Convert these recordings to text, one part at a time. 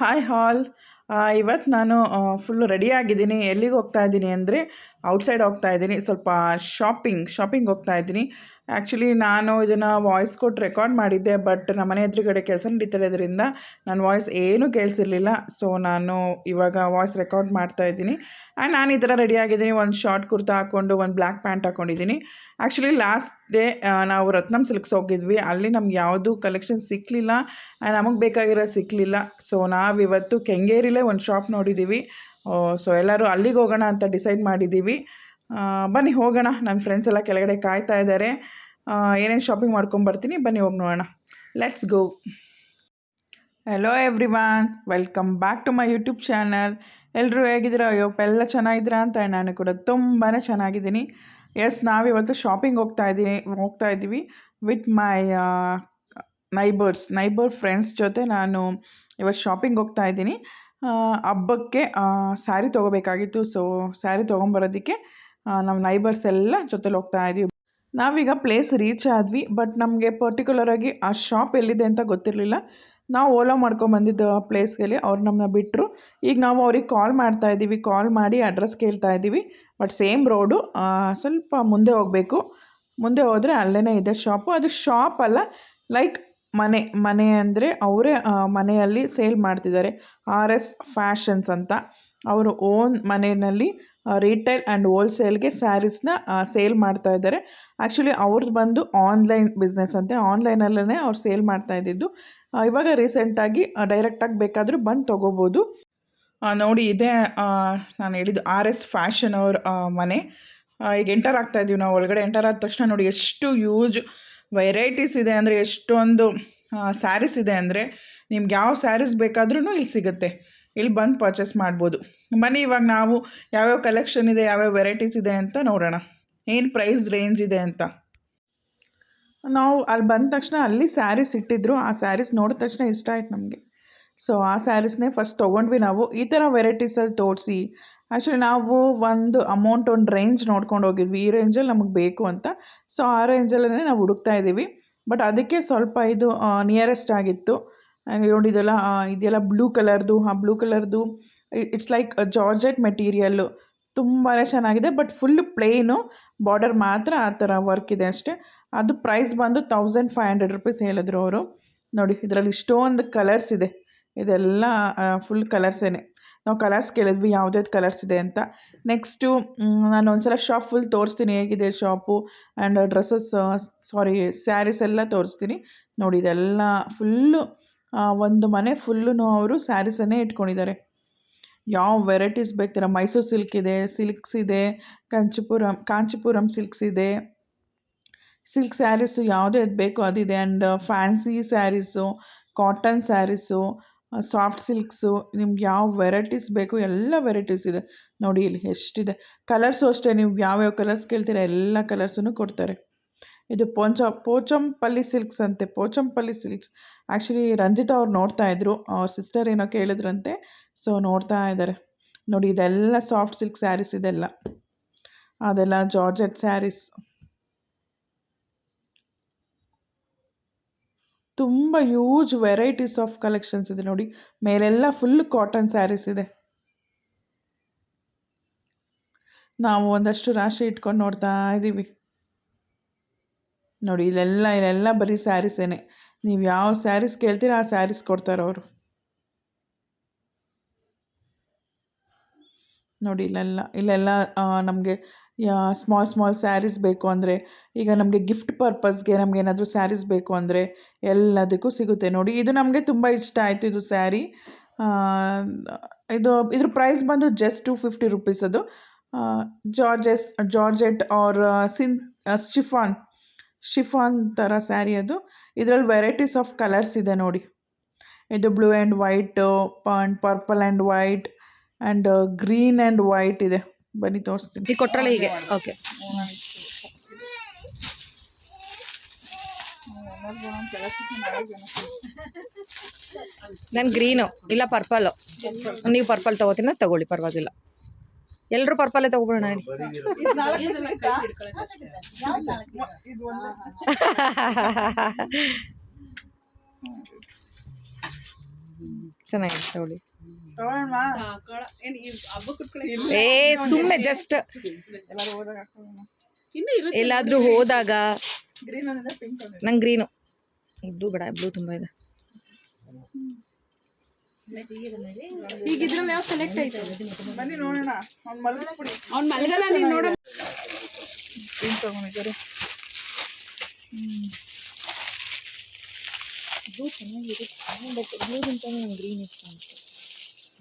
Hi ಹಾಲ್ ಇವತ್ತು ನಾನು full ready ಆಗಿದ್ದೀನಿ. ಎಲ್ಲಿಗೆ ಹೋಗ್ತಾ ಇದ್ದೀನಿ ಅಂದರೆ ಔಟ್ಸೈಡ್ ಹೋಗ್ತಾ ಇದ್ದೀನಿ. ಸ್ವಲ್ಪ ಶಾಪಿಂಗ್ ಶಾಪಿಂಗ್ ಹೋಗ್ತಾ ಇದ್ದೀನಿ. ಆ್ಯಕ್ಚುಲಿ ನಾನು ಇದನ್ನು ವಾಯ್ಸ್ ಕೊಟ್ಟು ರೆಕಾರ್ಡ್ ಮಾಡಿದ್ದೆ ಬಟ್ ನಮ್ಮ ಮನೆ ಎದುರುಗಡೆ ಕೆಲಸ ನಡೀತಿರೋದ್ರಿಂದ ನನ್ನ ವಾಯ್ಸ್ ಏನೂ ಕೇಳಿಸಿರಲಿಲ್ಲ. ಸೊ ನಾನು ಇವಾಗ ವಾಯ್ಸ್ ರೆಕಾರ್ಡ್ ಮಾಡ್ತಾ ಇದ್ದೀನಿ. ಆ್ಯಂಡ್ ನಾನು ಈ ಥರ ರೆಡಿ ಆಗಿದ್ದೀನಿ. ಒಂದು ಶಾರ್ಟ್ ಕುರ್ತಾ ಹಾಕ್ಕೊಂಡು, ಒಂದು ಬ್ಲ್ಯಾಕ್ ಪ್ಯಾಂಟ್ ಹಾಕ್ಕೊಂಡಿದ್ದೀನಿ ಆ್ಯಕ್ಚುಲಿ ಲಾಸ್ಟ್ ಡೇ ನಾವು ರತ್ನಂ ಸಿಲ್ಕ್ಸ್ ಹೋಗಿದ್ವಿ. ಅಲ್ಲಿ ನಮ್ಗೆ ಯಾವುದು ಕಲೆಕ್ಷನ್ ಸಿಕ್ಕಲಿಲ್ಲ ನಮಗೆ ಬೇಕಾಗಿರೋ ಸಿಕ್ಕಲಿಲ್ಲ ಸೊ ನಾವಿವತ್ತು ಕೆಂಗೇರಿಲೇ ಒಂದು ಶಾಪ್ ನೋಡಿದ್ದೀವಿ ಸೊ ಎಲ್ಲರೂ ಅಲ್ಲಿಗೆ ಹೋಗೋಣ ಅಂತ ಡಿಸೈಡ್ ಮಾಡಿದ್ದೀವಿ. ಬನ್ನಿ ಹೋಗೋಣ. ನನ್ನ ಫ್ರೆಂಡ್ಸ್ ಎಲ್ಲ ಕೆಳಗಡೆ ಕಾಯ್ತಾ ಇದ್ದಾರೆ ಏನೇನು ಶಾಪಿಂಗ್ ಮಾಡ್ಕೊಂಬರ್ತೀನಿ ಬನ್ನಿ ಹೋಗಿ ನೋಡೋಣ. Let's go hello everyone welcome back to my YouTube channel ಎಲ್ಲರೂ ಹೇಗಿದ್ದೀರಾ ಅಯ್ಯೋ ಎಲ್ಲ ಚೆನ್ನಾಗಿದ್ದೀರಾ ಅಂತ ನಾನು ಕೂಡ ತುಂಬಾ ಚೆನ್ನಾಗಿದ್ದೀನಿ. ಎಸ್ ನಾವಿವತ್ತು ಶಾಪಿಂಗ್ ಹೋಗ್ತಾ ಇದ್ದೀನಿ. ಹೋಗ್ತಾ ಇದ್ದೀವಿ with my neighbours neighbour friends ಜೊತೆ ನಾನು ಇವತ್ತು ಶಾಪಿಂಗ್ ಹೋಗ್ತಾ ಇದ್ದೀನಿ. ಹಬ್ಬಕ್ಕೆ ಸ್ಯಾರಿ ತೊಗೋಬೇಕಾಗಿತ್ತು. ಸೊ ಸ್ಯಾರಿ ತೊಗೊಂಬರೋದಕ್ಕೆ ನಮ್ಮ ನೈಬರ್ಸ್ ಎಲ್ಲ ಜೊತೆಲಿ ಹೋಗ್ತಾ ಇದ್ವಿ. ನಾವೀಗ ಪ್ಲೇಸ್ ರೀಚ್ ಆದ್ವಿ, ಬಟ್ ನಮಗೆ ಪರ್ಟಿಕ್ಯುಲರಾಗಿ ಆ ಶಾಪ್ ಎಲ್ಲಿದೆ ಅಂತ ಗೊತ್ತಿರಲಿಲ್ಲ. ನಾವು ಓಲಾ ಮಾಡ್ಕೊಂಬಂದಿದ್ದು ಆ ಪ್ಲೇಸ್ಗೆಲ್ಲಿ ಅವ್ರು ನಮ್ಮನ್ನ ಬಿಟ್ಟರು ಈಗ ನಾವು ಅವ್ರಿಗೆ ಕಾಲ್ ಮಾಡ್ತಾ ಇದ್ದೀವಿ. ಕಾಲ್ ಮಾಡಿ ಅಡ್ರೆಸ್ ಕೇಳ್ತಾ ಇದ್ದೀವಿ. ಬಟ್ ಸೇಮ್ ರೋಡು ಸ್ವಲ್ಪ ಮುಂದೆ ಹೋಗಬೇಕು. ಮುಂದೆ ಹೋದರೆ ಅಲ್ಲೇ ಇದೆ ಶಾಪು. ಅದು ಶಾಪ್ ಅಲ್ಲ, ಲೈಕ್ ಮನೆ ಮನೆ ಅಂದರೆ ಅವರೇ ಮನೆಯಲ್ಲಿ ಸೇಲ್ ಮಾಡ್ತಿದ್ದಾರೆ. ಆರ್ ಎಸ್ ಫ್ಯಾಷನ್ಸ್ ಅಂತ. ಅವರು ಓನ್ ಮನೆಯಲ್ಲಿ ರಿಟೇಲ್ ಆ್ಯಂಡ್ ಹೋಲ್ಸೇಲ್ಗೆ ಸ್ಯಾರೀಸ್ನ ಸೇಲ್ ಮಾಡ್ತಾ ಇದ್ದಾರೆ. ಆ್ಯಕ್ಚುಲಿ ಅವ್ರದ್ದು ಬಂದು ಆನ್ಲೈನ್ ಬಿಸ್ನೆಸ್ ಅಂತೆ. ಆನ್ಲೈನಲ್ಲೇ ಅವ್ರು ಸೇಲ್ ಮಾಡ್ತಾ ಇದ್ದಿದ್ದು. ಇವಾಗ ರೀಸೆಂಟಾಗಿ ಡೈರೆಕ್ಟಾಗಿ ಬೇಕಾದರೂ ಬಂದು ತೊಗೋಬೋದು. ನೋಡಿ, ಇದೇ ನಾನು ಹೇಳಿದ್ದು ಆರ್ ಎಸ್ ಫ್ಯಾಷನ್ ಅವ್ರ ಮನೆ. ಈಗ ಎಂಟರ್ ಆಗ್ತಾ ಇದ್ದೀವಿ ನಾವು. ಒಳಗಡೆ ಎಂಟರ್ ಆದ ತಕ್ಷಣ ನೋಡಿ, ಎಷ್ಟು ಯೂಜ್ ವೆರೈಟೀಸ್ ಇದೆ ಅಂದರೆ ಎಷ್ಟೊಂದು ಸ್ಯಾರೀಸ್ ಇದೆ ಅಂದರೆ ನಿಮ್ಗೆ ಯಾವ ಸ್ಯಾರೀಸ್ ಬೇಕಾದ್ರೂ ಇಲ್ಲಿ ಸಿಗುತ್ತೆ. ಇಲ್ಲಿ ಬಂದು ಪರ್ಚೇಸ್ ಮಾಡ್ಬೋದು. ಬನ್ನಿ, ಇವಾಗ ನಾವು ಯಾವ್ಯಾವ ಕಲೆಕ್ಷನ್ ಇದೆ, ಯಾವ್ಯಾವ ವೆರೈಟೀಸ್ ಇದೆ ಅಂತ ನೋಡೋಣ. ಏನು ಪ್ರೈಸ್ ರೇಂಜ್ ಇದೆ ಅಂತ. ನಾವು ಅಲ್ಲಿ ಬಂದ ತಕ್ಷಣ ಅಲ್ಲಿ ಸ್ಯಾರೀಸ್ ಇಟ್ಟಿದ್ರು. ಆ ಸ್ಯಾರೀಸ್ ನೋಡಿದ ತಕ್ಷಣ ಇಷ್ಟ ಆಯ್ತು ನಮಗೆ. ಸೊ ಆ ಸ್ಯಾರೀಸ್ನೇ ಫಸ್ಟ್ ತೊಗೊಂಡ್ವಿ ನಾವು. ಈ ಥರ ವೆರೈಟೀಸಲ್ಲಿ ತೋರಿಸಿ ಆ್ಯಕ್ಚುಲಿ ನಾವು ಒಂದು ಅಮೌಂಟ್ ಒಂದು ರೇಂಜ್ ನೋಡ್ಕೊಂಡು ಹೋಗಿದ್ವಿ. ಈ ರೇಂಜಲ್ಲಿ ನಮಗೆ ಬೇಕು ಅಂತ. ಸೊ ಆ ರೇಂಜಲ್ಲೇ ನಾವು ಹುಡುಕ್ತಾ ಇದ್ದೀವಿ. ಬಟ್ ಅದಕ್ಕೆ ಸ್ವಲ್ಪ ಇದು ನಿಯರೆಸ್ಟ್ ಆಗಿತ್ತು. ನೋಡಿದೆಲ್ಲ ನೋಡಿ, ಇದೆಲ್ಲ ಬ್ಲೂ ಕಲರ್ದು ಆ ಬ್ಲೂ ಕಲರ್ದು ಇಟ್ಸ್ ಲೈಕ್ ಜಾರ್ಜೆಟ್ ಮೆಟೀರಿಯಲ್ಲು ತುಂಬಾ ಚೆನ್ನಾಗಿದೆ. ಬಟ್ ಫುಲ್ ಪ್ಲೇನು ಬಾರ್ಡರ್ ಮಾತ್ರ ಆ ಥರ ವರ್ಕ್ ಇದೆ ಅಷ್ಟೇ. ಅದು ಪ್ರೈಸ್ ಬಂದು ತೌಸಂಡ್ ಫೈವ್ ಹಂಡ್ರೆಡ್ ರುಪೀಸ್ ಹೇಳಿದ್ರು ಅವರು. ನೋಡಿ, ಇದರಲ್ಲಿ ಇಷ್ಟೊಂದು ಕಲರ್ಸ್ ಇದೆ. ಇದೆಲ್ಲ ಫುಲ್ ಕಲರ್ಸೇನೆ ನಾವು ಕಲರ್ಸ್ ಕೇಳಿದ್ವಿ, ಯಾವ್ದ್ಯಾವ್ದು ಕಲರ್ಸ್ ಇದೆ ಅಂತ. ನೆಕ್ಸ್ಟು ನಾನು ಒಂದ್ಸಲ ಶಾಪ್ ಫುಲ್ ತೋರಿಸ್ತೀನಿ, ಹೇಗಿದೆ shop and dresses sari sarees ಎಲ್ಲ ತೋರಿಸ್ತೀನಿ. ನೋಡಿ, ಇದೆಲ್ಲ ಫುಲ್ಲು ಒಂದು ಮನೆ ಫುಲ್ಲು ಅವರು ಸ್ಯಾರೀಸನ್ನೇ ಇಟ್ಕೊಂಡಿದ್ದಾರೆ. ಯಾವ ವೆರೈಟೀಸ್ ಬೇಕಾರೆ ಮೈಸೂರು ಸಿಲ್ಕ್ ಇದೆ ಸಿಲ್ಕ್ಸ್ ಇದೆ, ಕಾಂಚಿಪುರಂ ಕಾಂಚಿಪುರಂ ಸಿಲ್ಕ್ಸ್ ಇದೆ. ಸಿಲ್ಕ್ ಸ್ಯಾರೀಸು ಯಾವುದೇ ಬೇಕೋ ಅದಿದೆ and fancy sarees cotton sarees soft silks ನಿಮ್ಗೆ ಯಾವ ವೆರೈಟೀಸ್ ಬೇಕು, ಎಲ್ಲ ವೆರೈಟೀಸ್ ಇದೆ. ನೋಡಿ ಇಲ್ಲಿ ಎಷ್ಟಿದೆ. ಕಲರ್ಸು ಅಷ್ಟೇ, ನೀವು ಯಾವ್ಯಾವ ಕಲರ್ಸ್ ಕೇಳ್ತೀರ, ಎಲ್ಲ ಕಲರ್ಸನ್ನು ಕೊಡ್ತಾರೆ. ಇದು ಪೋಂಚ, ಪೋಚಂಪಲ್ಲಿ ಸಿಲ್ಕ್ಸ್ ಅಂತೆ, ಪೋಚಂಪಲ್ಲಿ ಸಿಲ್ಕ್ಸ್ ಆ್ಯಕ್ಚುಲಿ ರಂಜಿತಾ ಅವ್ರು ನೋಡ್ತಾ ಇದ್ರು, ಅವ್ರ ಸಿಸ್ಟರ್ ಏನೋ ಕೇಳಿದ್ರಂತೆ ಸೊ ನೋಡ್ತಾ ಇದ್ದಾರೆ ನೋಡಿ, ಇದೆಲ್ಲ ಸಾಫ್ಟ್ ಸಿಲ್ಕ್ ಸ್ಯಾರೀಸ್ ಇದೆಲ್ಲ. ಅದೆಲ್ಲ ಜಾರ್ಜೆಟ್ ಸ್ಯಾರೀಸ್ ತುಂಬ ಯೂಜ್ ವೆರೈಟೀಸ್ ಆಫ್ ಕಲೆಕ್ಷನ್ಸ್ ಇದೆ ನೋಡಿ. ಮೇಲೆಲ್ಲ ಫುಲ್ ಕಾಟನ್ ಸ್ಯಾರೀಸ್ ಇದೆ. ನಾವು ಒಂದಷ್ಟು ರಾಶಿ ಇಟ್ಕೊಂಡು ನೋಡ್ತಾ ಇದ್ದೀವಿ ನೋಡಿ, ಇಲ್ಲೆಲ್ಲ ಇಲ್ಲೆಲ್ಲ ಬರೀ ಸ್ಯಾರೀಸೇನೆ ನೀವು ಯಾವ ಸ್ಯಾರೀಸ್ ಕೇಳ್ತೀರಾ ಆ ಸ್ಯಾರೀಸ್ ಕೊಡ್ತಾರೆ ಅವರು. ನೋಡಿ, ಇಲ್ಲೆಲ್ಲ ಇಲ್ಲೆಲ್ಲ ನಮಗೆ ಸ್ಮಾಲ್ ಸ್ಮಾಲ್ ಸ್ಯಾರೀಸ್ ಬೇಕು ಅಂದರೆ, ಈಗ ನಮಗೆ ಗಿಫ್ಟ್ ಪರ್ಪಸ್ಗೆ ನಮ್ಗೆ ಏನಾದರೂ ಸ್ಯಾರೀಸ್ ಬೇಕು ಅಂದರೆ, ಎಲ್ಲದಕ್ಕೂ ಸಿಗುತ್ತೆ. ನೋಡಿ, ಇದು ನಮಗೆ ತುಂಬ ಇಷ್ಟ ಆಯಿತು ಇದು ಸ್ಯಾರಿ ಇದು, ಇದ್ರ ಪ್ರೈಸ್ ಬಂದು ಜಸ್ಟ್ ಟು ಫಿಫ್ಟಿ ರುಪೀಸ್ ಅದು. ಜಾರ್ಜೆಸ್ ಜಾರ್ಜೆಟ್ ಆರ್ ಸಿನ್ ಶಿಫಾನ್ ಶಿಫಾನ್ ಥರ ಸ್ಯಾರಿ ಅದು. ಇದರಲ್ಲಿ ವೆರೈಟೀಸ್ ಆಫ್ ಕಲರ್ಸ್ ಇದೆ ನೋಡಿ. ಇದು blue and white and purple and white and green and white ಇದೆ. ಬನ್ನಿ ತೋರಿಸ್ತೀನಿ. ಈ ಕೊಟ್ರಲ್ಲ ಹೀಗೆ. ಓಕೆ. ನಾನು ಗ್ರೀನು ಇಲ್ಲ ಪರ್ಪಲ್ಲು ನೀವು ಪರ್ಪಲ್ ತಗೋತೀನ ತಗೊಳ್ಳಿ ಪರವಾಗಿಲ್ಲ. ಎಲ್ಲರೂ ಪರ್ಪಲ್ಲೇ ತಗೊಬಿಡೋಣ ಚೆನ್ನಾಗಿದೆ ತಗೊಳ್ಳಿ? ಏ ಸುಮ್ಮನೆ ಜಸ್ಟ್. ಎಲ್ಲಾದ್ರೂ ಹೋದಾಗ. ನಂಗೆ ಗ್ರೀನು ಇದು ಬೇಡ ಬ್ಲೂ ತುಂಬಾ ಇದೆ. ಈಗ ಇದ್ರಲ್ಲಿ ಯಾವ ಸೆಲೆಕ್ಟ್ ಆಯ್ತು? ಬನ್ನಿ ನೋಡೋಣ. ಅವ್ನು ಮಲ್ಗಲ್ಲ ನೀನ್ ನೋಡೋಣ ಗ್ರೀನ್ ತಗೊಂಡಿದ್ದಾರೆ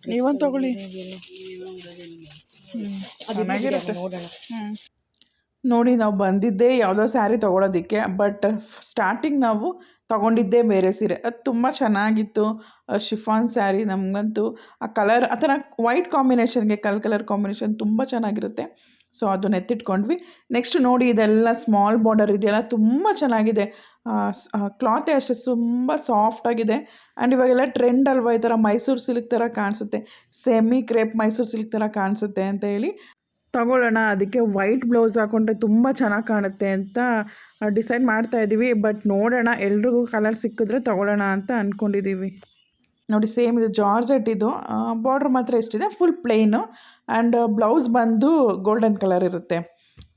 ನೀವೊಂದು ತಗೊಳ್ಳಿ. ಹ್ಞೂ ಚೆನ್ನಾಗಿರುತ್ತೆ. ನೋಡಿ ನಾವು ಬಂದಿದ್ದೇ ಯಾವುದೋ ಸ್ಯಾರಿ ತೊಗೊಳೋದಕ್ಕೆ ಬಟ್ ಸ್ಟಾರ್ಟಿಂಗ್ ನಾವು ತೊಗೊಂಡಿದ್ದೇ ಬೇರೆ ಸೀರೆ. ಅದು ತುಂಬ ಚೆನ್ನಾಗಿತ್ತು. ಶಿಫಾನ್ ಸ್ಯಾರಿ ನಮಗಂತೂ ಆ ಕಲರ್ ಆ ಥರ ವೈಟ್ ಕಾಂಬಿನೇಷನ್ಗೆ ಕಲ್ ಕಲರ್ ಕಾಂಬಿನೇಷನ್ ತುಂಬ ಚೆನ್ನಾಗಿರುತ್ತೆ. ಸೊ ಅದನ್ನ ಎತ್ತಿಟ್ಕೊಂಡ್ವಿ. ನೆಕ್ಸ್ಟ್ ನೋಡಿ ಇದೆಲ್ಲ ಸ್ಮಾಲ್ ಬಾರ್ಡರ್ ಇದೆಯಲ್ಲ ತುಂಬ ಚೆನ್ನಾಗಿದೆ. ಕ್ಲಾತೆ ಅಷ್ಟೇ ತುಂಬ ಸಾಫ್ಟಾಗಿದೆ ಆ್ಯಂಡ್ ಇವಾಗೆಲ್ಲ ಟ್ರೆಂಡ್ ಅಲ್ವಾ ಈ ಥರ ಮೈಸೂರು ಸಿಲ್ಕ್ ಥರ ಕಾಣಿಸುತ್ತೆ. ಸೆಮಿ ಕ್ರೇಪ್ ಮೈಸೂರು ಸಿಲ್ಕ್ ಥರ ಕಾಣಿಸುತ್ತೆ ಅಂತ ಹೇಳಿ. ತಗೊಳ್ಳೋಣ, ಅದಕ್ಕೆ ವೈಟ್ ಬ್ಲೌಸ್ ಹಾಕೊಂಡ್ರೆ ತುಂಬ ಚೆನ್ನಾಗಿ ಕಾಣುತ್ತೆ ಅಂತ ಡಿಸೈಡ್ ಮಾಡ್ತಾ ಇದ್ದೀವಿ ಬಟ್ ನೋಡೋಣ, ಎಲ್ರಿಗೂ ಕಲರ್ ಸಿಕ್ಕಿದ್ರೆ ತಗೊಳ್ಳೋಣ ಅಂತ ಅಂದ್ಕೊಂಡಿದ್ದೀವಿ ನೋಡಿ ಸೇಮ್ ಇದು ಜಾರ್ಜೆಟ್ ಇದು. ಬಾರ್ಡ್ರ್ ಮಾತ್ರ ಎಷ್ಟಿದೆ? ಫುಲ್ ಪ್ಲೇನು ಆ್ಯಂಡ್ ಬ್ಲೌಸ್ ಬಂದು ಗೋಲ್ಡನ್ ಕಲರ್ ಇರುತ್ತೆ.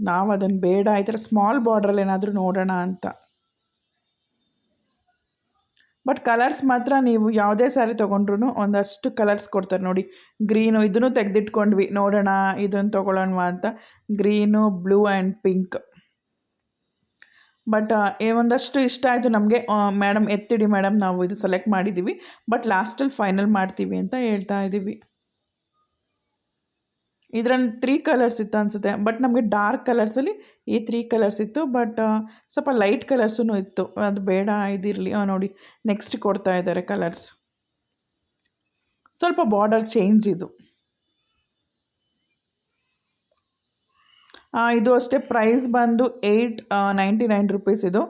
ನಾವು ಅದನ್ನು ಬೇಡ, ಈ ಥರ ಸ್ಮಾಲ್ ಬಾರ್ಡ್ರಲ್ಲಿ ಏನಾದರೂ ನೋಡೋಣ ಅಂತ. ಬಟ್ ಕಲರ್ಸ್ ಮಾತ್ರ ನೀವು ಯಾವುದೇ ಸ್ಯಾರಿ ತೊಗೊಂಡ್ರು ಒಂದಷ್ಟು ಕಲರ್ಸ್ ಕೊಡ್ತಾರೆ ನೋಡಿ. ಗ್ರೀನು ಇದನ್ನು ತೆಗೆದಿಟ್ಕೊಂಡ್ವಿ. ನೋಡೋಣ ಇದನ್ನು ತೊಗೊಳೋಣ ಅಂತ. Green blue and pink but ಒಂದಷ್ಟು ಇಷ್ಟ ಆಯಿತು ನಮಗೆ. ಮೇಡಮ್ ಎತ್ತಿಡಿ ಮೇಡಮ್ ನಾವು ಇದು ಸೆಲೆಕ್ಟ್ ಮಾಡಿದ್ದೀವಿ ಬಟ್ ಲಾಸ್ಟಲ್ಲಿ ಫೈನಲ್ ಮಾಡ್ತೀವಿ ಅಂತ ಹೇಳ್ತಾ ಇದ್ದೀವಿ ಇದರಲ್ಲಿ ತ್ರೀ ಕಲರ್ಸ್ ಇತ್ತು ಅನಿಸುತ್ತೆ. ಬಟ್ ನಮಗೆ ಡಾರ್ಕ್ ಕಲರ್ಸಲ್ಲಿ ಈ ತ್ರೀ ಕಲರ್ಸ್ ಇತ್ತು. ಬಟ್ ಸ್ವಲ್ಪ ಲೈಟ್ ಕಲರ್ಸೂ ಇತ್ತು. ಅದು ಬೇಡ, ಇದಿರಲಿ. ನೋಡಿ ನೆಕ್ಸ್ಟ್ ಕೊಡ್ತಾ ಇದ್ದಾರೆ ಕಲರ್ಸ್ ಸ್ವಲ್ಪ ಬಾರ್ಡರ್ ಚೇಂಜ್ ಇದು. ಇದು ಅಷ್ಟೇ ಪ್ರೈಸ್ ಬಂದು ಏಯ್ಟ್ ನೈಂಟಿ ನೈನ್ ರುಪೀಸ್ ಇದು.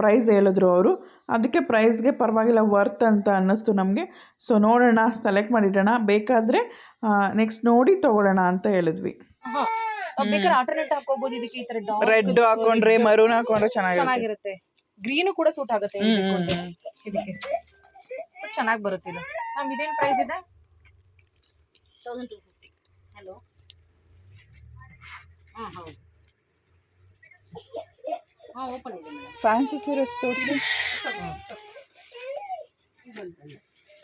ಪ್ರೈಸ್ ಹೇಳಿದ್ರು ಅವರು. ಅದಕ್ಕೆ ಪ್ರೈಸ್ಗೆ ಪರವಾಗಿಲ್ಲ ವರ್ತ್ ಅಂತ ಅನ್ನಿಸ್ತು ನಮಗೆ. ಸೊ ನೋಡೋಣ ಸೆಲೆಕ್ಟ್ ಮಾಡಿಡೋಣ. ಬೇಕಾದರೆ ನೆಕ್ಸ್ಟ್ ನೋಡಿ ತೊಗೊಳ್ಳೋಣ ಅಂತ ಹೇಳಿದ್ವಿ. ಬೇಕಾದ್ರೆ ಆಲ್ಟರ್ನೇಟ್ ಹಾಕೋಬಹುದು ಇದಕ್ಕೆ ಈ ತರ ರೆಡ್ ಹಾಕೊಂಡ್ರೆ ಮರೂನ್ ಹಾಕೊಂಡ್ರೆ ಚೆನ್ನಾಗಿರುತ್ತೆ. ಗ್ರೀನ್ ಕೂಡ ಸೂಟ್ ಆಗುತ್ತೆ ಇದಕ್ಕೆ ಇದಕ್ಕೆ. ಚೆನ್ನಾಗಿ ಬರುತ್ತೆ ಇದು. ಇದೇನ್ ಪ್ರೈಸ್ ಇದೆ ತೌಸಂಡ್ ಟು ಫಿಫ್ಟಿ ಹಲೋ ಹಾಂ ಹೌದು. ಹಾಂ ಓಪನ್ ಇದೆ ಫ್ಯಾನ್ಸಿ ಸೀರೆಸ್ ತೋರಿಸಿ.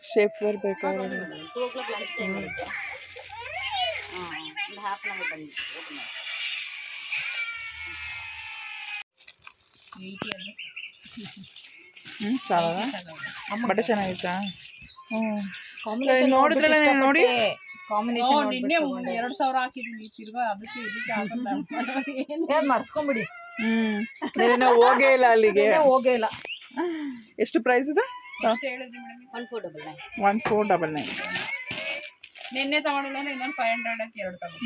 ಶೇಪ್ ವೇರ್ ಬೇಕಾದ್ರೆ two o'clock lunch time ಇರುತ್ತೆ. ಹಾಂ ಒಂದು ಹಾಫ್ ಆನ್ ಅವರ್ ಬನ್ನಿ. ಓಪನ್ ಮಾಡಿ. ಏಯ್ಟಿ ಹ್ಞೂ ಸಾಲ ಬಟ್ಟೆ ಚೆನ್ನಾಗಿತ್ತಾ? ಹ್ಞೂ ನೋಡಿದ್ರಲ್ಲ ನೋಡಿ? ಕಾಂಬಿನೇಷನ್ ನಿನ್ನೆ ಎರಡು ಸಾವಿರ ಹಾಕಿದ್ದೀನಿ ತಿರ್ಗಾ ಅದಕ್ಕೆ ಇದಕ್ಕೆ ನೀನು ಹೋಗೇ ಇಲ್ಲ ಅಲ್ಲಿಗೆ. ನಿನ್ನೆ ಹೋಗೇ ಇಲ್ಲ. ಎಷ್ಟು ಪ್ರೈಸ್ ಇದೆ? One four double nine one four double nine ನಿನ್ನೆ ತಗೊಂಡಿಲ್ಲ ಅಂದ್ರೆ ಇನ್ನೊಂದು ಫೈವ್ ಎರಡು ತಗೊಂಡು.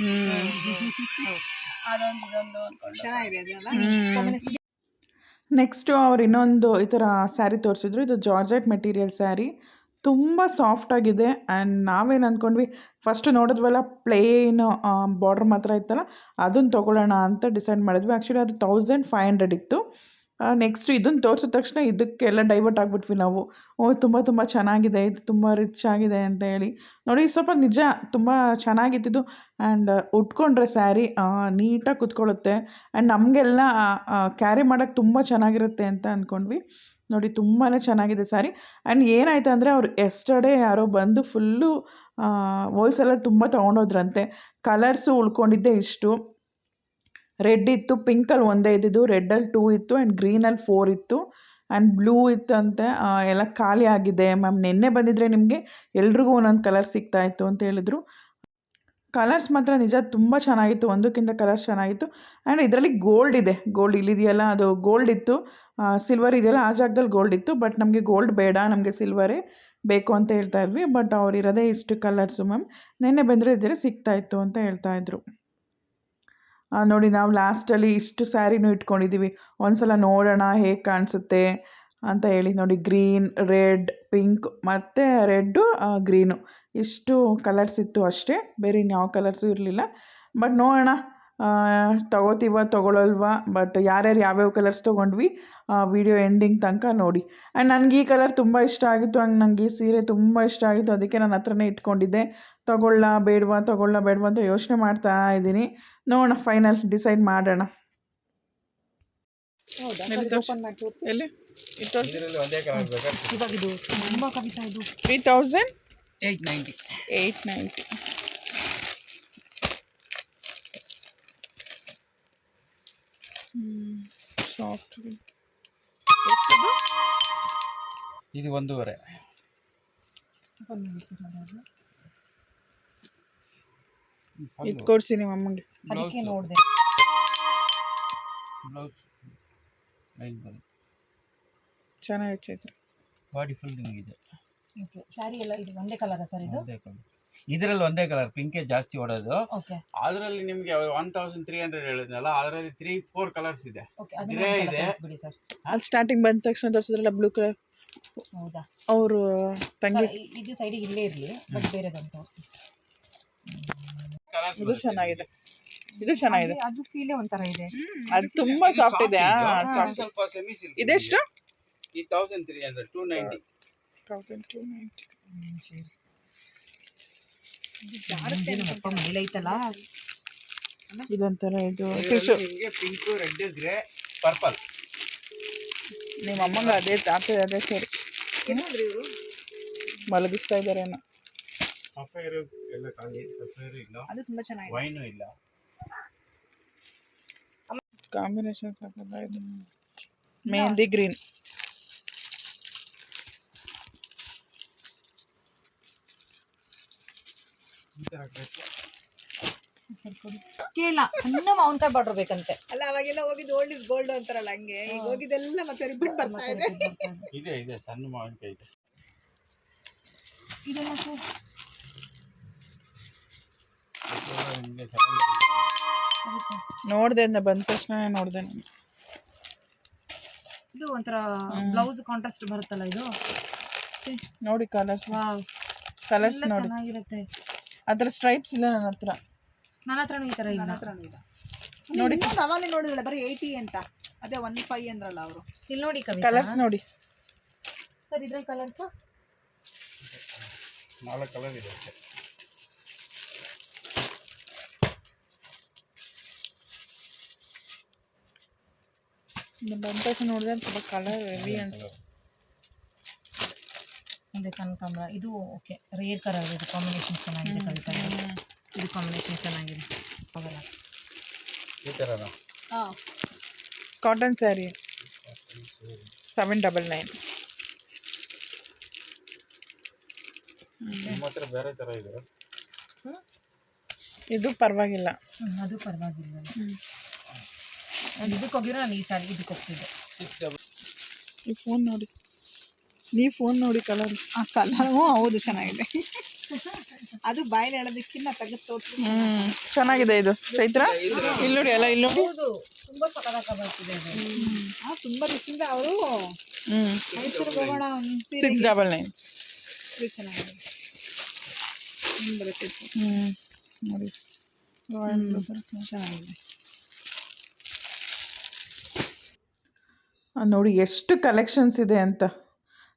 ಅದೊಂದು ಇದೊಂದು ಅನ್ಕೊಂಡು. ಚೆನ್ನಾಗಿದೆ ಅದಲ್ಲ ನೆಕ್ಸ್ಟು ಅವ್ರು ಇನ್ನೊಂದು ಈ ಥರ ಸ್ಯಾರಿ ತೋರಿಸಿದ್ರು. ಇದು ಜಾರ್ಜೆಟ್ ಮೆಟೀರಿಯಲ್ ಸ್ಯಾರಿ ತುಂಬ ಸಾಫ್ಟಾಗಿದೆ ಆ್ಯಂಡ್ ನಾವೇನು ಅಂದ್ಕೊಂಡ್ವಿ ಫಸ್ಟ್ ನೋಡಿದ್ವಲ್ಲ ಪ್ಲೇನ್ ಬಾರ್ಡ್ರ್ ಮಾತ್ರ ಇತ್ತಲ್ಲ ಅದನ್ನು ತೊಗೊಳ್ಳೋಣ ಅಂತ ಡಿಸೈಡ್ ಮಾಡಿದ್ವಿ. ಆ್ಯಕ್ಚುಲಿ ಅದು ತೌಸಂಡ್ ಫೈವ್ ಹಂಡ್ರೆಡ್ ಇತ್ತು. ನೆಕ್ಸ್ಟ್ ಇದನ್ನು ತೋರಿಸಿದ ತಕ್ಷಣ ಇದಕ್ಕೆಲ್ಲ ಡೈವರ್ಟ್ ಆಗಿಬಿಟ್ವಿ ನಾವು. ಓ, ತುಂಬ ತುಂಬ ಚೆನ್ನಾಗಿದೆ, ಇದು ತುಂಬ ರಿಚ್ ಆಗಿದೆ ಅಂತ ಹೇಳಿ. ನೋಡಿ, ಸ್ವಲ್ಪ ನಿಜ, ತುಂಬ ಚೆನ್ನಾಗಿತ್ತಿದ್ದು ಆ್ಯಂಡ್ ಉಟ್ಕೊಂಡ್ರೆ ಸ್ಯಾರಿ ನೀಟಾಗಿ ಕುತ್ಕೊಳ್ಳುತ್ತೆ. ಆ್ಯಂಡ್ ನಮಗೆಲ್ಲ ಕ್ಯಾರಿ ಮಾಡೋಕ್ಕೆ ತುಂಬ ಚೆನ್ನಾಗಿರುತ್ತೆ ಅಂತ ಅಂದ್ಕೊಂಡ್ವಿ ನೋಡಿ ತುಂಬಾ ಚೆನ್ನಾಗಿದೆ ಸ್ಯಾರಿ ಆ್ಯಂಡ್ ಏನಾಯ್ತು ಅಂದರೆ ಅವ್ರು ಎಸ್ಟರ್ಡೇ ಯಾರೋ ಬಂದು ಫುಲ್ಲು ಹೋಲ್ಸೇಲಲ್ಲಿ ತುಂಬ ತೊಗೊಂಡೋದ್ರಂತೆ. ಕಲರ್ಸು ಉಳ್ಕೊಂಡಿದ್ದೆ ಇಷ್ಟು. ರೆಡ್ ಇತ್ತು ಪಿಂಕಲ್ಲಿ ಒಂದೇ ಇದ್ದಿದ್ದು ರೆಡ್ಡಲ್ಲಿ ಟೂ ಇತ್ತು ಆ್ಯಂಡ್ ಗ್ರೀನಲ್ಲಿ ಫೋರ್ ಇತ್ತು. ಆ್ಯಂಡ್ ಬ್ಲೂ ಇತ್ತಂತೆ ಎಲ್ಲ ಖಾಲಿ ಆಗಿದೆ ಮ್ಯಾಮ್ ನಿನ್ನೆ ಬಂದಿದ್ರೆ ನಿಮಗೆ ಎಲ್ರಿಗೂ ಒಂದೊಂದು ಕಲರ್ ಸಿಗ್ತಾ ಇತ್ತು ಅಂತ ಹೇಳಿದ್ರು. ಕಲರ್ಸ್ ಮಾತ್ರ ನಿಜ ತುಂಬ ಚೆನ್ನಾಗಿತ್ತು, ಒಂದಕ್ಕಿಂತ ಕಲರ್ಸ್ ಚೆನ್ನಾಗಿತ್ತು. ಆ್ಯಂಡ್ ಇದರಲ್ಲಿ ಗೋಲ್ಡ್ ಇದೆ. ಗೋಲ್ಡ್ ಇಲ್ಲಿದೆಯಲ್ಲ, ಅದು ಗೋಲ್ಡ್ ಇತ್ತು. ಸಿಲ್ವರ್ ಇದೆಯಲ್ಲ, ಆ ಜಾಗದಲ್ಲಿ ಗೋಲ್ಡ್ ಇತ್ತು ಬಟ್ ನಮಗೆ ಗೋಲ್ಡ್ ಬೇಡ, ನಮಗೆ ಸಿಲ್ವರೇ ಬೇಕು ಅಂತ ಹೇಳ್ತಾ ಇದ್ವಿ ಬಟ್ ಅವ್ರು ಇರೋದೇ ಇಷ್ಟು ಕಲರ್ಸು ಮ್ಯಾಮ್ ನಿನ್ನೆ ಬಂದರೆ ಇದ್ದರೆ ಸಿಗ್ತಾ ಇತ್ತು ಅಂತ ಹೇಳ್ತಾ ಇದ್ರು. ನೋಡಿ ನಾವು ಲಾಸ್ಟಲ್ಲಿ ಇಷ್ಟು ಸ್ಯಾರಿನೂ ಇಟ್ಕೊಂಡಿದ್ದೀವಿ ಒಂದ್ಸಲ ನೋಡೋಣ ಹೇಗೆ ಕಾಣಿಸುತ್ತೆ ಅಂತ ಹೇಳಿ, ನೋಡಿ ಗ್ರೀನ್ ರೆಡ್ ಪಿಂಕ್ ಮತ್ತು ರೆಡ್ಡು ಗ್ರೀನು ಇಷ್ಟು ಕಲರ್ಸ್ ಇತ್ತು ಅಷ್ಟೇ, ಬೇರೆ ಇನ್ಯಾವ ಕಲರ್ಸು ಇರಲಿಲ್ಲ. ಬಟ್ ನೋಡೋಣ ತಗೋತೀವ ತಗೊಳಲ್ವಾ ಬಟ್ ಯಾರ್ಯಾರು ಯಾವ್ಯಾವ ಕಲರ್ಸ್ ತೊಗೊಂಡ್ವಿ ವಿಡಿಯೋ ಎಂಡಿಂಗ್ ತನಕ ನೋಡಿ. ಆ್ಯಂಡ್ ನನಗೆ ಈ ಕಲರ್ ತುಂಬ ಇಷ್ಟ ಆಗಿತ್ತು ಆ್ಯಂಡ್ ನನಗೆ ಈ ಸೀರೆ ತುಂಬ ಇಷ್ಟ ಆಗಿತ್ತು ಅದಕ್ಕೆ ನಾನು ಹತ್ರನೇ ಇಟ್ಕೊಂಡಿದ್ದೆ. ತಗೊಳ್ಳ ಬೇಡವಾ ತಗೊಳ್ಳ ಬೇಡವಾ ಅಂತ ಯೋಚನೆ ಮಾಡ್ತಾ ಇದ್ದೀನಿ. ನೋಡೋಣ ಫೈನಲ್ ಡಿಸೈಡ್ ಮಾಡೋಣ. ಹೌದಾ? ಎಲ್ಲಿ ತೋರ್ಸು? ಓಪನ್ ಮಾಡಿ ಇದರಲ್ಲಿ ಒಂದೇ ಕಲರ್ ಬೇಕಾ? ಇವಾಗ ಇದು ತುಂಬ ಕವಿತಾ ಇದು. Three thousand eight ninety eight ninety soft ಇದು ಒಂದೂವರೆ. ಸರ್. ಇದು ಕೊಡಿಸಿ ನಿಮ್ಮ ಅಮ್ಮಂಗೆ. ಅದಕ್ಕೆ ನೋಡಿದೆ. ಬ್ಲೌಸ್ ಲೈನ್ ಬರುತ್ತೆ. ಚೆನ್ನಾಗಿ ಚೈತ್ರ ಬಾಡಿ ಫುಲ್ ನಿಮಗಿದೆ. ಓಕೆ ಸ್ಯಾರಿ ಎಲ್ಲ ಇದು ಒಂದೇ ಕಲರ ಸರ್ ಇದು? ಒಂದೇ ಕಲರ್ ಇದರಲ್ಲಿ ಒಂದೇ ಕಲರ್ ಪಿಂಕೇ ಜಾಸ್ತಿ ಓಡೋದು. ಓಕೆ ಅದರಲ್ಲಿ ನಿಮ್ಗೆ ಒನ್ ತೌಸಂಡ್ ತ್ರೀ ಹಂಡ್ರೆಡ್ ಹೇಳಿದ್ನಲ್ಲ ಅದರಲ್ಲಿ ತ್ರೀ ಫೋರ್ ಕಲರ್ಸ್ ಇದೆ. ಓಕೆ ಅದನ್ನ Grey ಇದೆ. ಸರ್ ಅಲ್ಲಿ ಸ್ಟಾರ್ಟಿಂಗ್ ಬಂದ ತಕ್ಷಣ ತೋರಿಸಿದ್ರಲ್ಲ ಬ್ಲೂ ಕಲರ್ ಹೌದಾ? ಅವರು ತಂಗಿ. ಸರ್, ಇ- ಇದು ಸೈಡಿಗೆ ಇಲ್ಲೇ ಇರಲಿ ಬಟ್ ಬೇರೆದೊಂದು ತೋರಿಸಿ. ಕಲರ್ಸ್ ಇದು ಚೆನ್ನಾಗಿದೆ. ಇದು ಚೆನ್ನಾಗಿದೆ. ಅದು ಫೀಲೇ ಒಂಥರ ಇದೆ. ಅದು ತುಂಬಾ ಸಾಫ್ಟ್ ಇದೆ ಸ್ವಲ್ಪ ಸೆಮಿ ಸಿಲ್ಕ್ ಇದೆಷ್ಟು? ಈ thousand three hundred two ninety thousand two ninety ಅಪ್ಪ ಮನೇಲಿ ಐತಲ್ಲ ಇದೊಂಥರ ಇದು tissue pink red grey purple ನಿಮ್ಮ ಅಮ್ಮಂಗೆ ಅದೇ ತಾತ ಅದೇ ಸರಿ. ಮಲಗಿಸ್ತಾ ಇದ್ದಾರೇನೋ. ಸಫೇರ್ ಎಲ್ಲ ಖಾಲಿ ಸಫೇರ್ ಇಲ್ಲ. ಅದು ತುಂಬಾ ಚೆನ್ನಾಗಿದೆ. ವೈನು ಇಲ್ಲ. ಕಾಂಬಿನೇಷನ್ ಸಾಕಲ್ಲ ಇದು. ಮೆಹಂದಿ ಗ್ರೀನ್ ಈ ತರ ಬೇಕು ಕೇಳ ಸಣ್ಣ ಮಾವಿನಕಾಯಿ ಬಾರ್ಡರ್ ಬೇಕಂತೆ. ಅಲ್ಲ ಅವಾಗೆಲ್ಲ ಹೋಗಿದ್ದು ಓಲ್ಡ್ ಇಸ್ ಗೋಲ್ಡ್ ಅಂತಾರಲ್ಲ ಹಂಗೆ. ಈಗ ಹೋಗಿದ್ದೆಲ್ಲ ಮತ್ತೆ ರಿಪೀಟ್ ಬರ್ತಾ ಇದೆ. ಇದೆ. ಇದೆ ಸಣ್ಣ ಮಾವಿನಕಾಯಿ ಇದೆ. ಇದೆಲ್ಲ ಸರ್ ನೋಡಿದೆ ಅಂತ ಬಂದ ತಕ್ಷಣ ನೋಡಿದೆ ನಾನು. ಇದು ಒಂಥರ ಬ್ಲೌಸ್ ಕಾಂಟ್ರಾಸ್ಟ್ ಬರುತ್ತಲ್ಲ ಇದು? ನೋಡಿ ಕಲರ್ಸ್ ಕಲರ್ಸ್ ನೋಡಿ. ಚೆನ್ನಾಗಿರುತ್ತೆ. ಅದ್ರ ಸ್ಟ್ರೈಪ್ಸ್ ಇಲ್ಲ ನನ್ನ ಹತ್ರ. ನನ್ನ ಹತ್ರನೂ ಈ ತರ ಇಲ್ಲ. ನೋಡಿ ಇನ್ನೊಂದು ಅವಾಗಲೇ ನೋಡಿದ್ರಲ್ಲ ಬರೀ ಏಯ್ಟಿ ಅಂತ. ಅದೇ ಒನ್ ಫೈವ್ ಅಂದ್ರಲ್ಲ ಅವರು. ಇಲ್ಲಿ ನೋಡಿ ಕವಿ ಕಲರ್ಸ್ ನೋಡಿ. ಸರ್ ಇದ್ರಲ್ಲಿ ಕಲರ್ಸ್ ನಾಲ್ಕು ಕಲರ್ ಇದೆ ಬಂದ ನೋಡಿದ್ರೆ ಸ್ವಲ್ಪ ಕಲರ್ ಹೆವಿ ಅನ್ಸುತ್ತೆ. ಅದೇ ಕನಕಾಂಬರ ಇದು ಓಕೆ ರೇರ್ ಕಲರ್ ಇದು ಕಾಂಬಿನೇಷನ್ ಚೆನ್ನಾಗಿದೆ ಕವಿತಾ ಇದು ಕಾಂಬಿನೇಷನ್ ಚೆನ್ನಾಗಿದೆ. ಹೋಗಲ್ಲ ಈ ಥರನಾ ಹಾಂ cotton saree seven double nine ನಿಮ್ಮ ಹತ್ರ ಬೇರೆ ಥರ ಇದೆ ಇದು ಪರವಾಗಿಲ್ಲ. ಅದು ಪರವಾಗಿಲ್ಲ. ಇದಕ್ಕೆ ಹೋಗಿರೋ ನಾನು ಈ ಸಾರಿ ಇದಕ್ಕೆ ಹೋಗ್ತಿದ್ದೆ. ಸಿಕ್ಸ್ ಡಬಲ್ ಈ ಫೋನ್ ನೋಡಿ. ನೀವು ಫೋನ್ ನೋಡಿ ಕಲರ್ ಆ ಕಲರು ಹೌದು ಚೆನ್ನಾಗಿದೆ. ಅದು ಬಾಯಲ್ಲಿ ಹೇಳೋದಕ್ಕಿಂತ ತೆಗೆದು ತೋರಿಸಿ. ಹ್ಮ್ ಚೆನ್ನಾಗಿದೆ ಇದು. ಚೈತ್ರ? ಇಲ್ಲಿ ನೋಡಿ ಅಲ್ಲ ಇಲ್ಲಿ ನೋಡಿ. ಹೌದು ತುಂಬಾ ಸಖತ್ತಾಗಿ ಬರ್ತಿದೆ ಅದು. ಆ ತುಂಬ ದಿವಸದಿಂದ ಅವರು ಹ್ಮ್. ಮೈಸೂರಿಗೆ ಹೋಗೋಣ ಸಿಕ್ಸ್ ಡಬಲ್ ನೈನ್ ಚೆನ್ನಾಗಿದೆ. ಹ್ಮ್ ನೋಡಿ. ಚೆನ್ನಾಗಿದೆ. ಆ, ನೋಡಿ ಎಷ್ಟು ಕಲೆಕ್ಷನ್ಸ್ ಇದೆ ಅಂತ.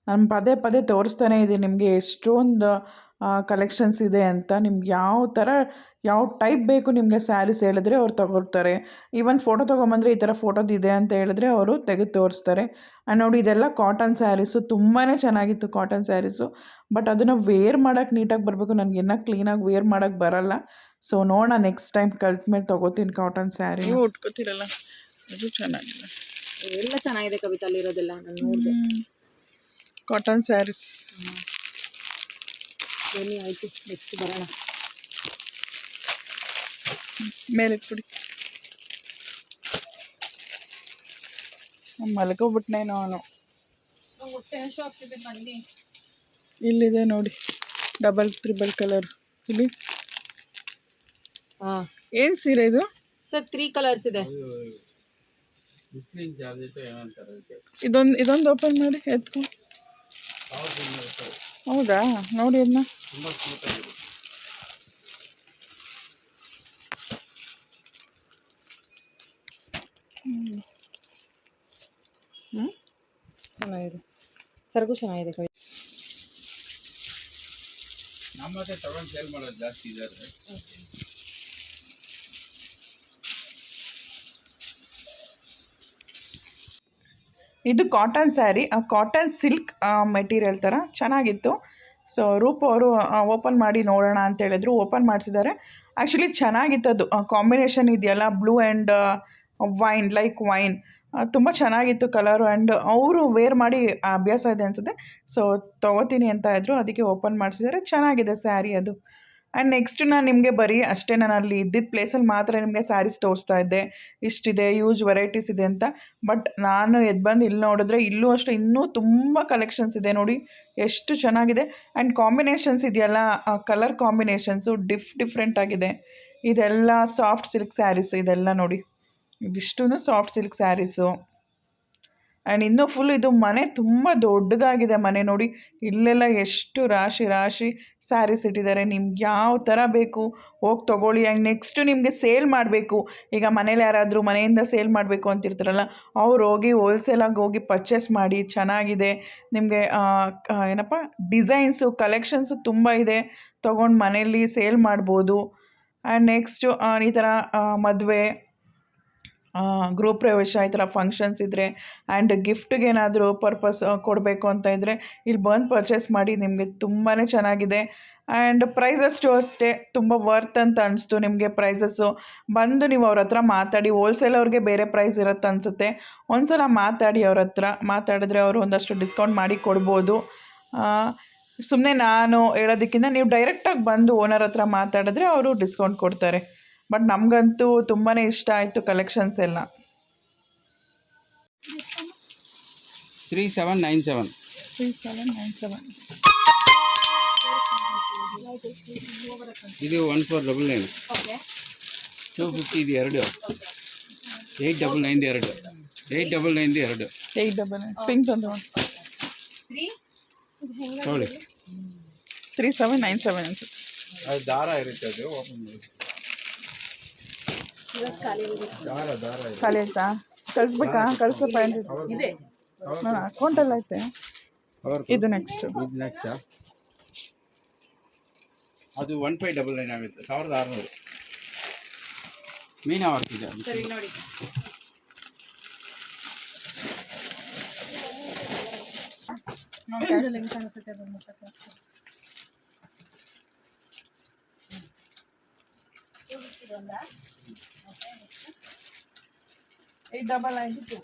ನಾನು ಪದೇ ಪದೇ ತೋರಿಸ್ತಾನೆ ಇದ್ದೀನಿ ನಿಮಗೆ ಎಷ್ಟೊಂದು ಕಲೆಕ್ಷನ್ಸ್ ಇದೆ ಅಂತ. ನಿಮ್ಗೆ ಯಾವ ಥರ ಯಾವ ಟೈಪ್ ಬೇಕು ನಿಮಗೆ ಸ್ಯಾರೀಸ್ ಹೇಳಿದ್ರೆ ಅವ್ರು ತಗೊಳ್ತಾರೆ ಈವನ್ ಫೋಟೋ ತೊಗೊಂಬಂದರೆ ಈ ಥರ ಫೋಟೋದು ಇದೆ ಅಂತ ಹೇಳಿದ್ರೆ ಅವರು ತೆಗೆದು ತೋರಿಸ್ತಾರೆ. ಆ್ಯಂಡ್ ನೋಡಿ ಇದೆಲ್ಲ ಕಾಟನ್ ಸ್ಯಾರೀಸು ತುಂಬಾ ಚೆನ್ನಾಗಿತ್ತು ಕಾಟನ್ ಸ್ಯಾರೀಸು ಬಟ್ ಅದನ್ನು ವೇರ್ ಮಾಡೋಕ್ಕೆ ನೀಟಾಗಿ ಬರಬೇಕು. ನನಗೆ ಇನ್ನೂ ಕ್ಲೀನಾಗಿ ವೇರ್ ಮಾಡೋಕ್ಕೆ ಬರಲ್ಲ. ಸೊ ನೋಡೋಣ ನೆಕ್ಸ್ಟ್ ಟೈಮ್ ಕಲ್ತ ಮೇಲೆ ತೊಗೋತೀನಿ ಕಾಟನ್ ಸ್ಯಾರಿ ಉಟ್ಕೋತಿರಲ್ಲ ಅದು ಚೆನ್ನಾಗಿಲ್ಲ ಎಲ್ಲ ಚೆನ್ನಾಗಿದೆ ಕವಿತಾ ಅಲ್ಲಿರೋದೆಲ್ಲ. ನಾನು ನೋಡಿದೆ. ಕಾಟನ್ ಸ್ಯಾರೀಸ್ ಬನ್ನಿ ಆಯಿತು. ನೆಕ್ಸ್ಟ್ ಬರೋಣ. ಮೇಲೆ ಇಟ್ಬಿಡಿ. ಮಲ್ಕೋಬಿಟ್ನೆ ನಾನು. ಇಲ್ಲಿದೆ ನೋಡಿ. ಡಬಲ್ ತ್ರಿಬಲ್ ಕಲರ್ ಇಲ್ಲಿ. ಹಾಂ. ಏನು ಸೀರೆ ಇದು? ಸರ್ ತ್ರೀ ಕಲರ್ಸ್ ಇದೆ. ಇದೊಂದು ಇದೊಂದು ಓಪನ್ ಮಾಡಿ ಎತ್ಕೊಂಡು ಹೌದಾ? ನೋಡಿ ಅದನ್ನ ತುಂಬ ಸ್ಮೂತಾಗಿದೆ ಚೆನ್ನಾಗಿದೆ. ಸರಕು ಚೆನ್ನಾಗಿದೆ ಕಡೆ ನಮ್ಮ ಸೇಲ್ ಮಾಡೋದು ಜಾಸ್ತಿ ಇದ್ದಾರೆ ಇದು cotton saree cotton silk material ಥರ ಚೆನ್ನಾಗಿತ್ತು. ಸೊ ರೂಪ್ ಅವರು ಓಪನ್ ಮಾಡಿ ನೋಡೋಣ ಅಂತ ಹೇಳಿದ್ರು. ಓಪನ್ ಮಾಡಿಸಿದ್ದಾರೆ. ಆ್ಯಕ್ಚುಲಿ ಚೆನ್ನಾಗಿತ್ತು ಅದು. ಕಾಂಬಿನೇಷನ್ ಇದೆಯಲ್ಲ blue and wine like wine ತುಂಬ ಚೆನ್ನಾಗಿತ್ತು ಕಲರು ಆ್ಯಂಡ್ ಅವರು ವೇರ್ ಮಾಡಿ ಅಭ್ಯಾಸ ಇದೆ ಅನಿಸುತ್ತೆ. ಸೊ ತೊಗೋತೀನಿ ಅಂತ ಇದ್ದರು ಅದಕ್ಕೆ ಓಪನ್ ಮಾಡಿಸಿದ್ದಾರೆ. ಚೆನ್ನಾಗಿದೆ ಸ್ಯಾರಿ ಅದು. ಆ್ಯಂಡ್ ನೆಕ್ಸ್ಟ್ ನಾನು ನಿಮಗೆ ಬರೀ ಅಷ್ಟೇ, ನಾನು ಅಲ್ಲಿ ಇದ್ದಿದ್ದ ಪ್ಲೇಸಲ್ಲಿ ಮಾತ್ರ ನಿಮಗೆ ಸ್ಯಾರೀಸ್ ತೋರಿಸ್ತಾ ಇದ್ದೆ. ಇಷ್ಟಿದೆ ಯೂಜ್ ವೆರೈಟೀಸ್ ಇದೆ ಅಂತ. ಬಟ್ ನಾನು ಎದ್ದು ಬಂದು ಇಲ್ಲಿ ನೋಡಿದ್ರೆ ಇಲ್ಲೂ ಅಷ್ಟೇ ಇನ್ನೂ ತುಂಬ ಕಲೆಕ್ಷನ್ಸ್ ಇದೆ ನೋಡಿ. ಎಷ್ಟು ಚೆನ್ನಾಗಿದೆ. ಆ್ಯಂಡ್ ಕಾಂಬಿನೇಷನ್ಸ್ ಇದೆಯಲ್ಲ ಕಲರ್ ಕಾಂಬಿನೇಷನ್ಸು ಡಿಫ್ ಡಿಫ್ರೆಂಟ್ ಆಗಿದೆ. ಇದೆಲ್ಲ ಸಾಫ್ಟ್ ಸಿಲ್ಕ್ ಸ್ಯಾರೀಸ್ ಇದೆಲ್ಲ ನೋಡಿ. ಇದಿಷ್ಟು ಸಾಫ್ಟ್ ಸಿಲ್ಕ್ ಸ್ಯಾರೀಸು ಆ್ಯಂಡ್ ಇನ್ನೂ ಫುಲ್ ಇದು ಮನೆ ತುಂಬ ದೊಡ್ಡದಾಗಿದೆ ಮನೆ ನೋಡಿ. ಇಲ್ಲೆಲ್ಲ ಎಷ್ಟು ರಾಶಿ ರಾಶಿ ಸ್ಯಾರೀಸ್ ಇಟ್ಟಿದ್ದಾರೆ. ನಿಮ್ಗೆ ಯಾವ ಥರ ಬೇಕು? ಹೋಗಿ ತೊಗೊಳ್ಳಿ. ಆ್ಯಂಡ್ ನೆಕ್ಸ್ಟು ನಿಮಗೆ ಸೇಲ್ ಮಾಡಬೇಕು. ಈಗ ಮನೇಲಿ ಯಾರಾದರೂ ಮನೆಯಿಂದ ಸೇಲ್ ಮಾಡಬೇಕು ಅಂತಿರ್ತಾರಲ್ಲ, ಅವ್ರು ಹೋಗಿ ಹೋಲ್ಸೇಲಾಗಿ ಹೋಗಿ ಪರ್ಚೇಸ್ ಮಾಡಿ. ಚೆನ್ನಾಗಿದೆ. ನಿಮಗೆ ಏನಪ್ಪ? ಡಿಸೈನ್ಸು ಕಲೆಕ್ಷನ್ಸು ತುಂಬ ಇದೆ. ತೊಗೊಂಡು ಮನೆಯಲ್ಲಿ ಸೇಲ್ ಮಾಡ್ಬೋದು. ಆ್ಯಂಡ್ ನೆಕ್ಸ್ಟು ಈ ಥರ ಮದುವೆ ಗೃಹ ಪ್ರವೇಶ ಈ ಥರ ಫಂಕ್ಷನ್ಸ್ ಇದ್ದರೆ ಆ್ಯಂಡ್ ಗಿಫ್ಟಿಗೆ ಏನಾದರೂ ಪರ್ಪಸ್ ಕೊಡಬೇಕು ಅಂತ ಇದ್ದರೆ ಇಲ್ಲಿ ಬಂದು ಪರ್ಚೇಸ್ ಮಾಡಿ ನಿಮಗೆ ತುಂಬಾ ಚೆನ್ನಾಗಿದೆ. ಆ್ಯಂಡ್ ಪ್ರೈಸಸ್ಟು ಅಷ್ಟೇ, ತುಂಬ ವರ್ತ್ ಅಂತ ಅನಿಸ್ತು ನಿಮಗೆ ಪ್ರೈಸಸ್ಸು ಬಂದು ನೀವು ಅವ್ರ ಹತ್ರ ಮಾತಾಡಿ ಹೋಲ್ಸೇಲ್ ಅವ್ರಿಗೆ ಬೇರೆ ಪ್ರೈಸ್ ಇರುತ್ತೆ ಅನಿಸುತ್ತೆ. ಒಂದು ಸಲ ಮಾತಾಡಿ ಅವ್ರ ಹತ್ರ, ಮಾತಾಡಿದ್ರೆ ಅವರು ಒಂದಷ್ಟು ಡಿಸ್ಕೌಂಟ್ ಮಾಡಿ ಕೊಡ್ಬೋದು. ಸುಮ್ಮನೆ ನಾನು ಹೇಳೋದಕ್ಕಿಂತ ನೀವು ಡೈರೆಕ್ಟಾಗಿ ಬಂದು ಓನರ್ ಹತ್ರ ಮಾತಾಡಿದ್ರೆ ಅವರು ಡಿಸ್ಕೌಂಟ್ ಕೊಡ್ತಾರೆ. ಬಟ್ ನಮಗಂತೂ ತುಂಬಾ ಇಷ್ಟ ಆಯಿತು ಕಲೆಕ್ಷನ್ಸ್ ಎಲ್ಲ. Three seven nine seven three seven nine seven ಇದು one four double nine two fifty ಇದು ಎರಡು. ಏಯ್ಟ್ ಡಬಲ್ ನೈನ್ದು ಎರಡು. ಏಯ್ಟ್ ಡಬಲ್ ನೈನ್ದು ಎರಡು. ಏಯ್ಟ್ ಡಬಲ್ ನೈನ್ ಪಿಂಕ್ ಒಂದು. ನೋಡಿ ತ್ರೀ ಸೆವೆನ್ ನೈನ್ ಸೆವೆನ್ ಅನ್ಸುತ್ತೆ. ಅದು ದಾರ ಇರುತ್ತೆ ಅದು. ಓಪನ್ ಮಾಡಿ. ಖಾಲಿ ಆಯ್ತಾ? ಕಳಿಸ್ಬೇಕಾ? ಕಳಿಸೋ ಹಂಡ್ರೆಡ್ ಹಾಂ ಅಕೌಂಟಲ್ಲಿ ಐತೆ. ಅವ್ರ ಇದು ನೆಕ್ಸ್ಟ್ ಇದು ನೆಕ್ಸ್ಟ್ ಅದು ಒನ್ ಫೈವ್ ಡಬಲ್ ನೈನ್ ಆಗುತ್ತೆ. ಸಾವಿರದ ಆರುನೂರು. ಮೀನು ಹಾಕಿದೆ. ನೋಡಿ. ಡಬಲ್ ನೈನ್ ಟು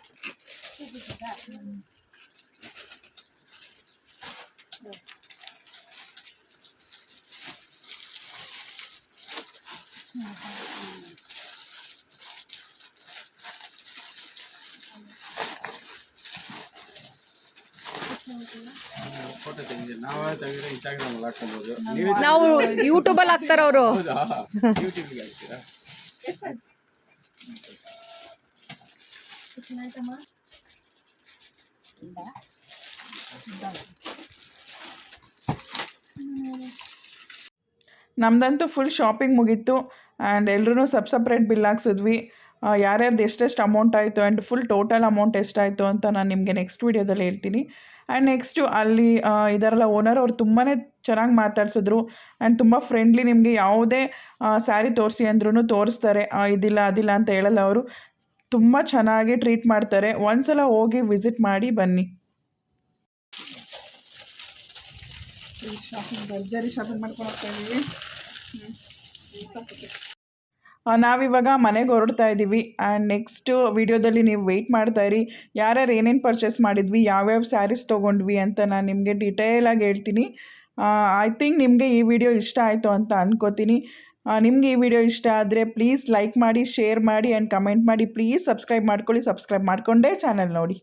ಫೋಟೋ ನಾವು ನಾವೇ ತೆಗೆದ್ರೆ ಇನ್ಸ್ಟಾಗ್ರಾಮ್ ಹಾಕ್ಕೊಬೋದು ನೀವೇ ಯೂಟ್ಯೂಬ್ಗೆ ಫುಲ್ ಶಾಪಿಂಗ್ ಮುಗೀತು ಆ್ಯಂಡ್ ಎಲ್ಲರೂ ಸಬ್ ಸಪ್ರೇಟ್ ಬಿಲ್ ಹಾಕ್ಸಿದ್ವಿ. ಯಾರ್ಯಾರ್ದು ಎಷ್ಟೆಷ್ಟು ಅಮೌಂಟ್ ಆಯಿತು ಆ್ಯಂಡ್ ಫುಲ್ ಟೋಟಲ್ ಅಮೌಂಟ್ ಎಷ್ಟಾಯಿತು ಅಂತ ನಾನು ನಿಮಗೆ ನೆಕ್ಸ್ಟ್ ವೀಡಿಯೋದಲ್ಲಿ ಹೇಳ್ತೀನಿ. ಆ್ಯಂಡ್ ನೆಕ್ಸ್ಟು ಅಲ್ಲಿ ಇದರಲ್ಲ ಓನರ್ ಅವ್ರು ತುಂಬಾ ಚೆನ್ನಾಗಿ ಮಾತಾಡ್ಸಿದ್ರು. ಆ್ಯಂಡ್ ತುಂಬ ಫ್ರೆಂಡ್ಲಿ ನಿಮಗೆ ಯಾವುದೇ ಸ್ಯಾರಿ ತೋರಿಸಿ ಅಂದ್ರೂ ತೋರಿಸ್ತಾರೆ. ಇದಿಲ್ಲ, ಅದಿಲ್ಲ ಅಂತ ಹೇಳಲ್ಲ ಅವರು. ತುಂಬ ಚೆನ್ನಾಗಿ ಟ್ರೀಟ್ ಮಾಡ್ತಾರೆ. ಒಂದ್ಸಲ ಹೋಗಿ ವಿಸಿಟ್ ಮಾಡಿ ಬನ್ನಿ. ಶಾಪಿಂಗ್ ಭರ್ಜರಿ ಶಾಪಿಂಗ್ ಮಾಡ್ಕೊಂಡು ಹೋಗ್ತಾ ಇದ್ದೀವಿ ನಾವಿವಾಗ ಮನೆಗೆ ಹೊರಡ್ತಾ ಇದ್ದೀವಿ. ಆ್ಯಂಡ್ ನೆಕ್ಸ್ಟು ವಿಡಿಯೋದಲ್ಲಿ ನೀವು ವೆಯ್ಟ್ ಮಾಡ್ತಾ ಇರಿ. ಯಾರ್ಯಾರು ಏನೇನು ಪರ್ಚೇಸ್ ಮಾಡಿದ್ವಿ, ಯಾವ್ಯಾವ ಸ್ಯಾರೀಸ್ ತೊಗೊಂಡ್ವಿ ಅಂತ ನಾನು ನಿಮಗೆ ಡಿಟೇಲಾಗಿ ಹೇಳ್ತೀನಿ. ಐ ಥಿಂಕ್ ನಿಮಗೆ ಈ ವಿಡಿಯೋ ಇಷ್ಟ ಆಯಿತು ಅಂತ ಅಂದ್ಕೋತೀನಿ ನಿಮಗೆ ಈ ವಿಡಿಯೋ ಇಷ್ಟ ಆದರೆ ಪ್ಲೀಸ್ ಲೈಕ್ ಮಾಡಿ ಶೇರ್ ಮಾಡಿ ಆ್ಯಂಡ್ ಕಮೆಂಟ್ ಮಾಡಿ. ಪ್ಲೀಸ್ ಸಬ್ಸ್ಕ್ರೈಬ್ ಮಾಡ್ಕೊಳ್ಳಿ. ಸಬ್ಸ್ಕ್ರೈಬ್ ಮಾಡಿಕೊಂಡೇ ಚಾನಲ್ ನೋಡಿ.